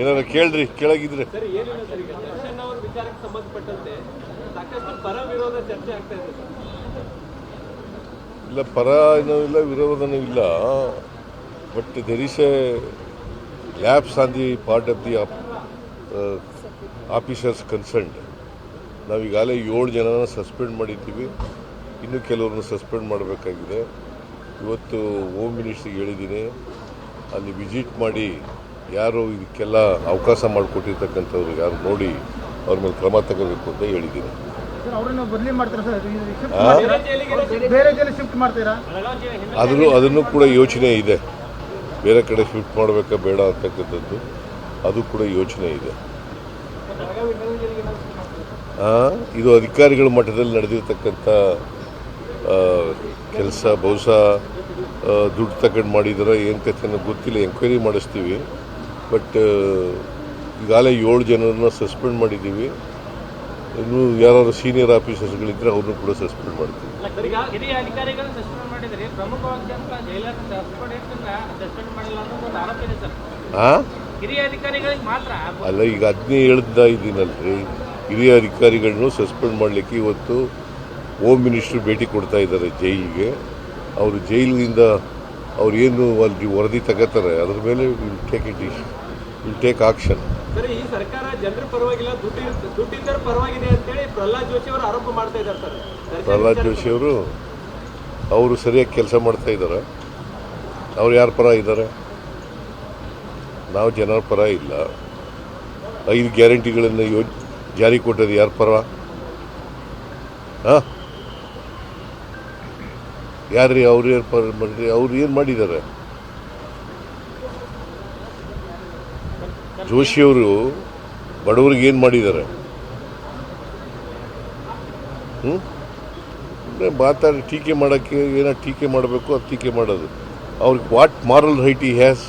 ಏನಾರ ಕೇಳ್ರಿ ಕೆಳಗಿದ್ರೆ. ಇಲ್ಲ ಪರ ಏನೂ ಇಲ್ಲ ವಿರೋಧನೂ ಇಲ್ಲ. But there is a lapse on the part of the officers concerned ನಾವು ಈಗಾಗಲೇ ಏಳು ಜನನ ಸಸ್ಪೆಂಡ್ ಮಾಡಿದ್ದೀವಿ. ಇನ್ನೂ ಕೆಲವ್ರನ್ನ ಸಸ್ಪೆಂಡ್ ಮಾಡಬೇಕಾಗಿದೆ. ಇವತ್ತು ಹೋಮ್ ಮಿನಿಸ್ಟ್ರಿಗೆ ಹೇಳಿದ್ದೀನಿ. ಅಲ್ಲಿ ವಿಸಿಟ್ ಮಾಡಿ ಯಾರು ಇದಕ್ಕೆಲ್ಲ ಅವಕಾಶ ಮಾಡಿಕೊಟ್ಟಿರ್ತಕ್ಕಂಥವ್ರು ಯಾರು ನೋಡಿ ಅವ್ರ ಮೇಲೆ ಕ್ರಮ ತಗೋಬೇಕು ಅಂತ ಹೇಳಿದ್ದೀನಿ. ಅದನ್ನು ಅದನ್ನು ಕೂಡ ಯೋಚನೆ ಇದೆ. ಬೇರೆ ಕಡೆ ಶಿಫ್ಟ್ ಮಾಡಬೇಕಾ ಬೇಡ ಅಂತಕ್ಕಂಥದ್ದು ಅದು ಕೂಡ ಯೋಚನೆ ಇದೆ. ಇದು ಅಧಿಕಾರಿಗಳ ಮಟ್ಟದಲ್ಲಿ ನಡೆದಿರ್ತಕ್ಕಂಥ ಕೆಲಸ ಬಹುಶಃ ದುಡ್ಡು ತಗೊಂಡು ಮಾಡಿದ್ರೆ ಏನು ಕಥೆ ಗೊತ್ತಿಲ್ಲ ಎಂಕ್ವೈರಿ ಮಾಡಿಸ್ತೀವಿ. ಬಟ್ ಈಗಾಗಲೇ ಏಳು ಜನರನ್ನ ಸಸ್ಪೆಂಡ್ ಮಾಡಿದ್ದೀವಿ. ಇನ್ನು ಯಾರು ಸೀನಿಯರ್ ಆಫೀಸರ್ಸ್ಗಳಿದ್ರೆ ಅವ್ರನ್ನೂ ಕೂಡ ಸಸ್ಪೆಂಡ್ ಮಾಡ್ತೀವಿ. ಅಲ್ಲ ಈಗ ಅದನ್ನೇ ಹೇಳ್ತಾ ಇದ್ದೀನಲ್ರಿ ಹಿರಿಯ ಅಧಿಕಾರಿಗಳನ್ನು ಸಸ್ಪೆಂಡ್ ಮಾಡಲಿಕ್ಕೆ ಇವತ್ತು ಹೋಮ್ ಮಿನಿಸ್ಟ್ರು ಭೇಟಿ ಕೊಡ್ತಾ ಇದ್ದಾರೆ ಜೈಲಿಗೆ. ಅವರು ಜೈಲಿನಿಂದ ಅವ್ರು ಏನು ಅಲ್ಲಿ ವರದಿ ತಗೋತಾರೆ ಅದ್ರ ಮೇಲೆ will take it will take action sir ಈ ಸರ್ಕಾರ ಜನರ ಪರವಾಗಿಲ್ಲ ದುಡ್ಡು ದುಡ್ಡಿದ್ದರ ಪರವಾಗಿದೆ ಅಂತೇಳಿ ಪ್ರಹ್ಲಾದ್ ಜೋಶಿ ಅವರು ಆರೋಪ ಮಾಡ್ತಾ ಇದ್ದಾರೆ ಸರ್. ಪ್ರಹ್ಲಾದ್ ಜೋಶಿ ಅವರು ಅವರು ಸರಿಯಾಗಿ ಕೆಲಸ ಮಾಡ್ತಾ ಇದ್ದಾರೆ. ಅವ್ರು ಯಾರ ಪರ ಇದ್ದಾರೆ? ನಾವು ಜನರ ಪರ ಇಲ್ಲ. ಐದು ಗ್ಯಾರಂಟಿಗಳನ್ನು ಯೋ ಜಾರಿ ಕೊಟ್ಟದ್ದು ಯಾರ ಪರ? ಹಾಂ? ಯಾರ್ರಿ ಅವ್ರು ಯಾರು ಪರ್ ಮಾಡ್ರಿ ಅವ್ರು ಏನು ಮಾಡಿದ್ದಾರೆ ಜೋಶಿಯವರು ಬಡವರಿಗೆ ಏನು ಮಾಡಿದ್ದಾರೆ ಹ್ಞೂ ಮಾತಾಡಿ, ಟೀಕೆ ಮಾಡೋಕ್ಕೆ ಏನೋ ಟೀಕೆ ಮಾಡಬೇಕು, ಅದು ಟೀಕೆ ಮಾಡೋದು. ಅವ್ರಿಗೆ what moral right he has